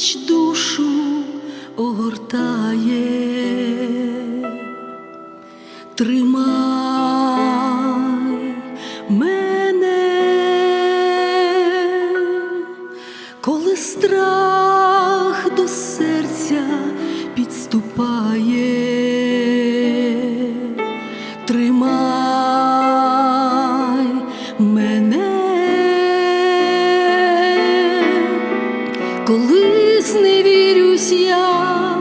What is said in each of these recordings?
коли душу огортає, тримай мене, коли страх до серця підступає, тримай мене, коли зневірюсь я,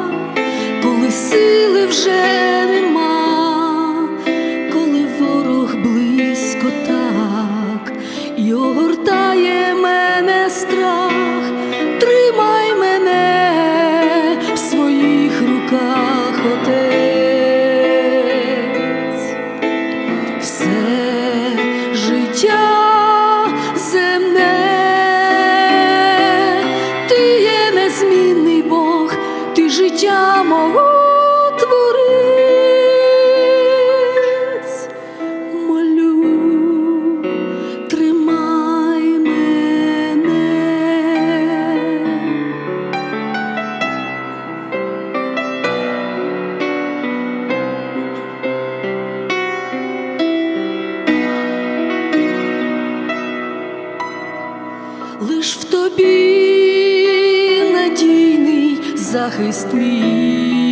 коли сили вже нема, коли ворог близько так і огортає мене страх, тримай мене в своїх руках, отець лиш в тобі надійний захист мій.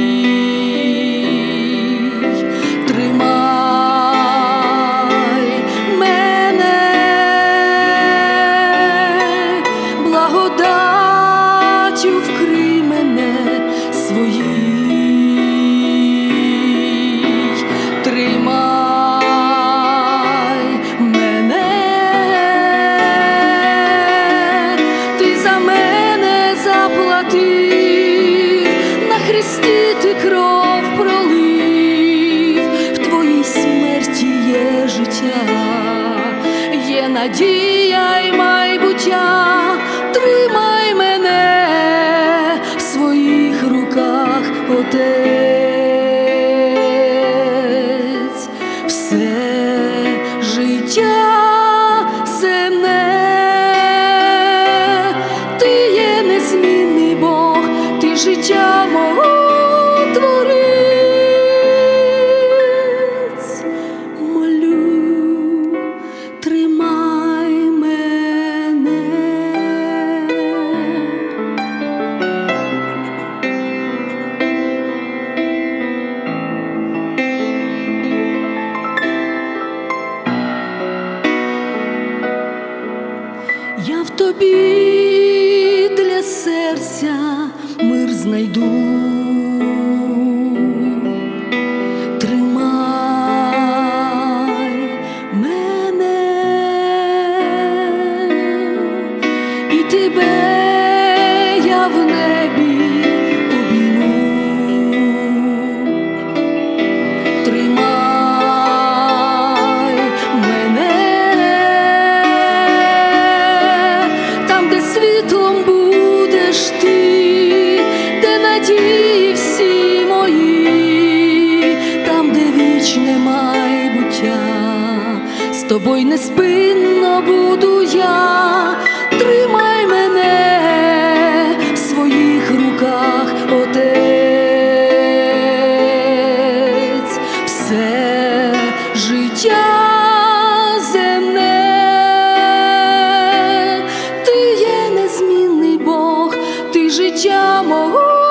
Надія й майбуття, Я в тобі для серця мир знайду. Тримай тобою неспинно буду я, тримай мене в своїх руках, Отець, все життя. земне, ти є незмінний Бог, ти Життя мого